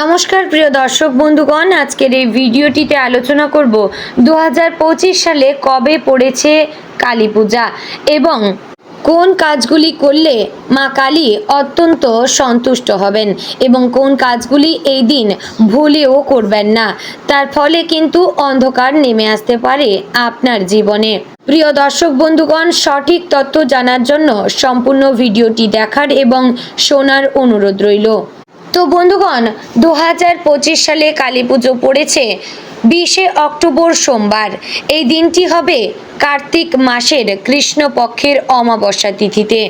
নমস্কার, প্রিয় দর্শক বন্ধুগণ। আজকের এই ভিডিওটিতে আলোচনা করব দু হাজার পঁচিশ সালে কবে পড়েছে কালী পূজা এবং কোন কাজগুলি করলে মা কালী অত্যন্ত সন্তুষ্ট হবেন এবং কোন কাজগুলি এই দিন ভুলেও করবেন না। তার ফলে কিন্তু অন্ধকার নেমে আসতে পারে আপনার জীবনে। প্রিয় দর্শক বন্ধুগণ, সঠিক তথ্য জানার জন্য সম্পূর্ণ ভিডিওটি দেখার এবং শোনার অনুরোধ রইল। তো বন্ধুগণ দু হাজার পঁচিশ সালে কালী পুজো পড়েছে বিশে অক্টোবর সোমবার। এই দিনটি হবে কার্তিক মাসের কৃষ্ণপক্ষের অমাবস্যা তিথিতে।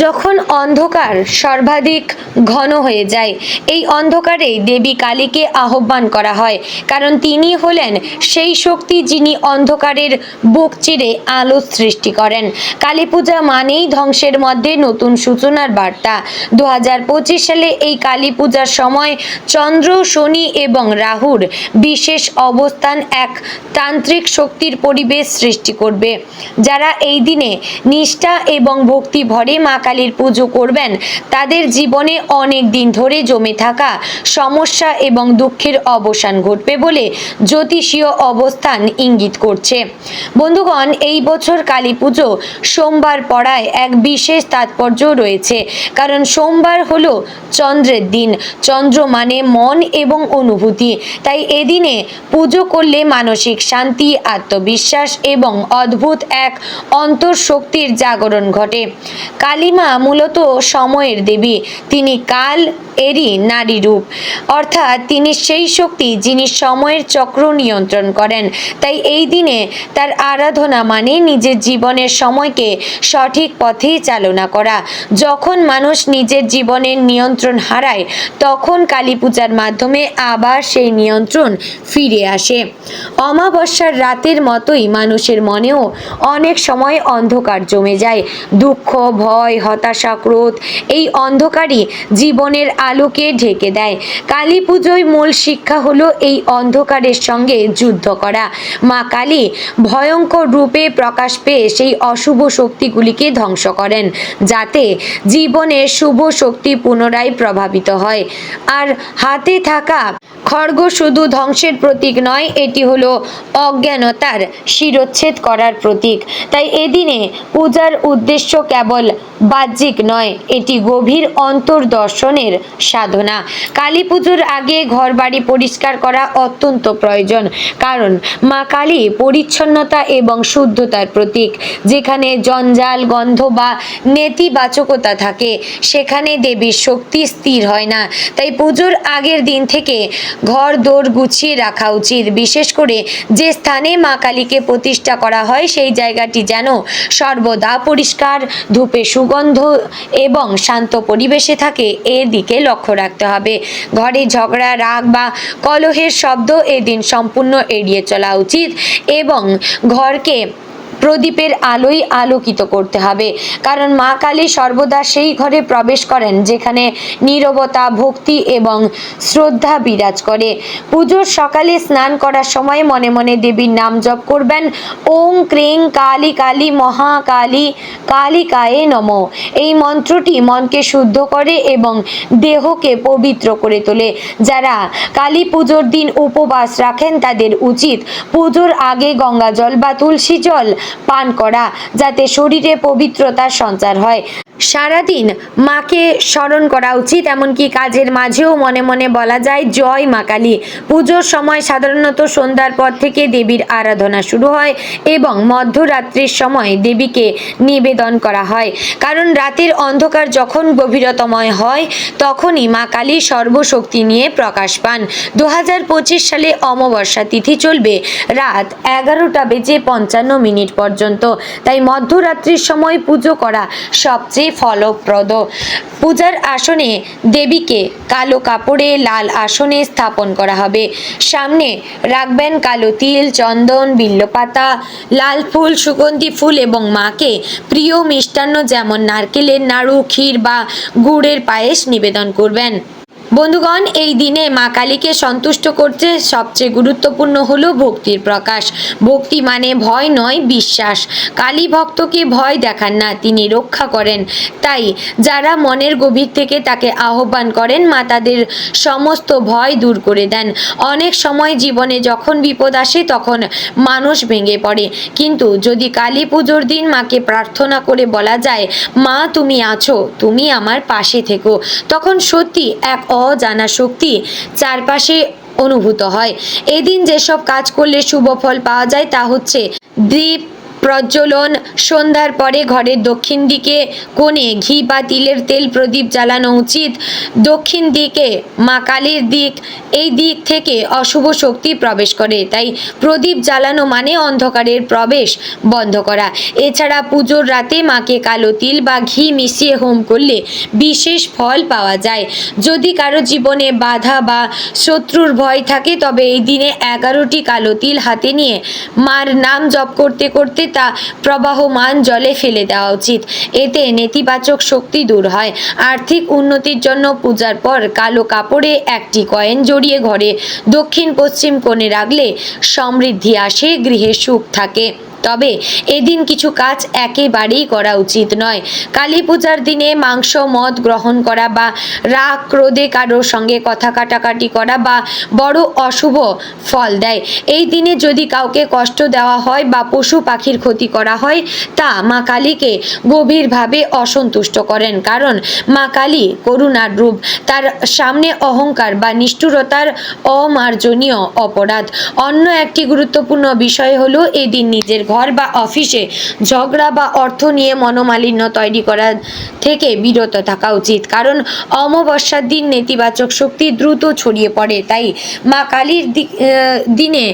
যখন অন্ধকার সর্বাধিক ঘন হয়ে যায়, এই অন্ধকারেই দেবী কালীকে আহ্বান করা হয়, কারণ তিনি হলেন সেই শক্তি যিনি অন্ধকারের বুক চিরে আলো সৃষ্টি করেন। কালী পূজা মানেই ধ্বংসের মধ্যে নতুন সূচনার বার্তা। দু হাজার পঁচিশ সালে এই কালী পূজার সময় চন্দ্র, শনি এবং রাহুর বিশেষ অবস্থান এক তান্ত্রিক শক্তির পরিবেশ সৃষ্টি করবে, যারা এই দিনে নিষ্ঠা এবং ভক্তি ভরে মা কালীর পুজো করবেন। তাদের জীবনে অনেক দিন ধরে জমে থাকা সমস্যা এবং দুঃখের অবসান ঘটবে বলে জ্যোতিষীয় অবস্থান ইঙ্গিত করছে। বন্ধুগণ, এই বছর কালী পুজো সোমবার পড়ায় এক বিশেষ তাৎপর্য রয়েছে। কারণ সোমবার হলো চন্দ্রের দিন। চন্দ্র মানে মন এবং অনুভূতি। তাই এদিনে পুজো করলে মানসিক শান্তি, আত্মবিশ্বাস এবং অদ্ভুত এক অন্তঃশক্তির জাগরণ ঘটে। কালিমা মূলত সময়ের দেবী। তিনি কাল এরই নারী রূপ। অর্থাৎ তিনি সেই শক্তি যিনি সময়ের চক্র নিয়ন্ত্রণ করেন। তাই এই দিনে তার আরাধনা মানে নিজের জীবনের সময়কে সঠিক পথেই চালনা করা। যখন মানুষ নিজের জীবনের নিয়ন্ত্রণ হারায়, তখন কালী পূজার মাধ্যমে আবার সেই নিয়ন্ত্রণ ফিরে আসে। অমাবস্যার রাতের মতোই মানুষের মনেও অনেক সময় অন্ধকার জমে যায়। দুঃখ, ভয় হতাশা, ক্রোধ, এই অন্ধকারই জীবনের আলোকে ঢেকে দেয়। কালী পুজোয় মূল শিক্ষা হলো এই অন্ধকারের সঙ্গে যুদ্ধ করা। মা কালী ভয়ঙ্কর রূপে প্রকাশ পেয়ে সেই অশুভ শক্তিগুলিকে ধ্বংস করেন, যাতে জীবনের শুভ শক্তি পুনরায় প্রভাবিত হয়। আর হাতে থাকা খড়গ শুধু ধ্বংসের প্রতীক নয়, এটি হলো অজ্ঞানতার শিরোচ্ছেদ করার প্রতীক। তাই এদিনে পূজার উদ্দেশ্য কেবল বাহ্যিক নয়, এটি গভীর অন্তর্দর্শনের সাধনা। কালী পুজোর আগে ঘর বাড়ি পরিষ্কার করা অত্যন্ত প্রয়োজন, কারণ মা কালী পরিচ্ছন্নতা এবং শুদ্ধতার প্রতীক। যেখানে জঞ্জাল, গন্ধ বা নেতিবাচকতা থাকে, সেখানে দেবীর শক্তি স্থির হয় না। তাই পুজোর আগের দিন থেকে ঘর দৌড় গুছিয়ে রাখা উচিত। বিশেষ করে যে স্থানে মা কালীকে প্রতিষ্ঠা করা হয়, সেই জায়গাটি যেন সর্বদা পরিষ্কার, ধূপে সুগন্ধ এবং শান্ত পরিবেশে থাকে এদিকে দিকে লক্ষ্য রাখতে হবে। ঘরে ঝগড়া, রাগ বা কলহের শব্দ এদিন সম্পূর্ণ এড়িয়ে চলা উচিত এবং ঘরকে প্রদীপের আলোই আলোকিত করতে হবে। কারণ মা কালী সর্বদা সেই ঘরে প্রবেশ করেন যেখানে নীরবতা, ভক্তি এবং শ্রদ্ধা বিরাজ করে। পুজোর সকালে স্নান করার সময় মনে মনে দেবীর নাম জপ করবেন ওং ক্রিং কালী কালী মহাকালী কালিকায়ে নম। এই মন্ত্রটি মনকে শুদ্ধ করে এবং দেহকে পবিত্র করে তোলে। যারা কালী পুজোর দিন উপবাস রাখেন তাদের উচিত পুজোর আগে গঙ্গা জল বা তুলসী জল পান করা যাতে শরীরে পবিত্রতার সঞ্চার হয়। সারাদিন মাকে স্মরণ করা উচিত, এমনকি কাজের মাঝেও মনে মনে বলা যায়, জয় মা কালী। পুজোর সময় সাধারণত সন্ধ্যার পর থেকে দেবীর আরাধনা শুরু হয় এবং মধ্যরাত্রির সময় দেবীকে নিবেদন করা হয়। কারণ রাতের অন্ধকার যখন গভীরতময় হয়, তখনই মা কালী সর্বশক্তি নিয়ে প্রকাশ পান। দু হাজার পঁচিশ সালে অমাবস্যা তিথি চলবে রাত এগারোটা বেজে পঞ্চান্ন মিনিট পর্যন্ত। তাই মধ্যরাত্রির সময় পুজো করা সবচেয়ে ফলপ্রদ। পূজার আসনে দেবীকে কালো কাপড়ে লাল আসনে স্থাপন করা হবে। সামনে রাখবেন কালো তিল, চন্দন, বিল্লপাতা, লাল ফুল, সুগন্ধি ফুল এবং মাকে প্রিয় মিষ্টান্ন যেমন নারকেলের নাড়ু, ক্ষীর বা গুড়ের পায়েস নিবেদন করবেন। বন্ধুগণ, এই দিনে মা কালীকে সন্তুষ্ট করতে সবচেয়ে গুরুত্বপূর্ণ হলো ভক্তির প্রকাশ। ভক্তি মানে ভয় নয়, বিশ্বাস। কালী ভক্তকে ভয় দেখান না, তিনি রক্ষা করেন। তাই যারা মনের গভীর থেকে তাকে আহ্বান করেন, মা তাদের সমস্ত ভয় দূর করে দেন। অনেক সময় জীবনে যখন বিপদ আসে, তখন মানুষ ভেঙে পড়ে। কিন্তু যদি কালী পুজোর দিন মাকে প্রার্থনা করে বলা যায়, মা, তুমি আছো, তুমি আমার পাশে থেকো, তখন সত্যি এক অজানা শক্তি চারপাশে অনুভূত হয়। এদিন যেসব কাজ করলে শুভ ফল পাওয়া যায় তা হচ্ছে দ্বীপ প্রজ্বলন। সন্ধ্যার পরে ঘরের দক্ষিণ দিকে কোণে ঘি বা তিলের তেল প্রদীপ জ্বালানো উচিত। দক্ষিণ দিকে মা কালীর দিক, এই দিক থেকে অশুভ শক্তি প্রবেশ করে। তাই প্রদীপ জ্বালানো মানে অন্ধকারের প্রবেশ বন্ধ করা। এছাড়া পুজোর রাতে মাকে কালো তিল বা ঘি মিশিয়ে হোম করলে বিশেষ ফল পাওয়া যায়। যদি কারও জীবনে বাধা বা শত্রুর ভয় থাকে, তবে এই দিনে এগারোটি কালো তিল হাতে নিয়ে মার নাম জপ করতে করতে তা প্রবাহমান জলে ফেলে দেওয়া উচিত। এতে নেতিবাচক শক্তি দূর হয়। আর্থিক উন্নতির জন্য পূজার পর কালো কাপড়ে একটি কয়েন জড়িয়ে ঘরে। দক্ষিণ পশ্চিম কোণে রাখলে সমৃদ্ধি আসে, গৃহে সুখ থাকে। তবে এদিন কিছু কাজ একেবারেই করা উচিত নয়। কালী পূজার দিনে মাংস, মদ গ্রহণ করা বা রাগ ক্রোধে কারোর সঙ্গে কথা কাটাকাটি করা বা বড় অশুভ ফল দেয়। এই দিনে যদি কাউকে কষ্ট দেওয়া হয় বা পশু পাখির ক্ষতি করা হয়, তা মা কালীকে গভীরভাবে অসন্তুষ্ট করেন। কারণ মা কালী করুণার রূপ। তার সামনে অহংকার বা নিষ্ঠুরতার অমার্জনীয় অপরাধ। অন্য একটি গুরুত্বপূর্ণ বিষয় হলো এদিন নিজের ঘর বা অফিসে ঝগড়া বা অর্থ নিয়ে মনোমালিন্য তৈরি করা থেকে বিরত থাকা উচিত। কারণ অমাবস্যার দিন নেতিবাচক শক্তি দ্রুত ছড়িয়ে পড়ে, তাই মা কালীর দিনে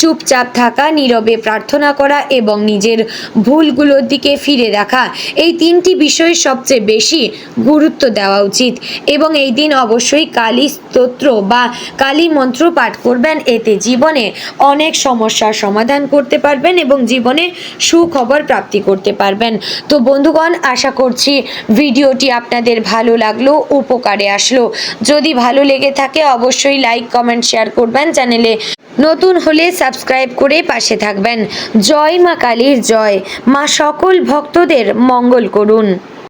চুপচাপ থাকা, নীরবে প্রার্থনা করা এবং নিজের ভুলগুলোর দিকে ফিরে দেখা এই তিনটি বিষয় সবচেয়ে বেশি গুরুত্ব দেওয়া উচিত। এবং এই দিন অবশ্যই কালী স্তোত্র বা কালী মন্ত্র পাঠ করবেন, এতে জীবনে অনেক সমস্যার সমাধান করতে পারবেন এবং জীবনে সুখবর প্রাপ্তি করতে পারবেন। তো বন্ধুগণ, আশা করছি ভিডিওটি আপনাদের ভালো লাগল, উপকারে আসলো। যদি ভালো লেগে থাকে, অবশ্যই লাইক কমেন্ট শেয়ার করবেন। চ্যানেলে নতুন হলে সাবস্ক্রাইব করে পাশে থাকবেন। জয় মা কালীর জয়। মা সকল ভক্তদের মঙ্গল করুন।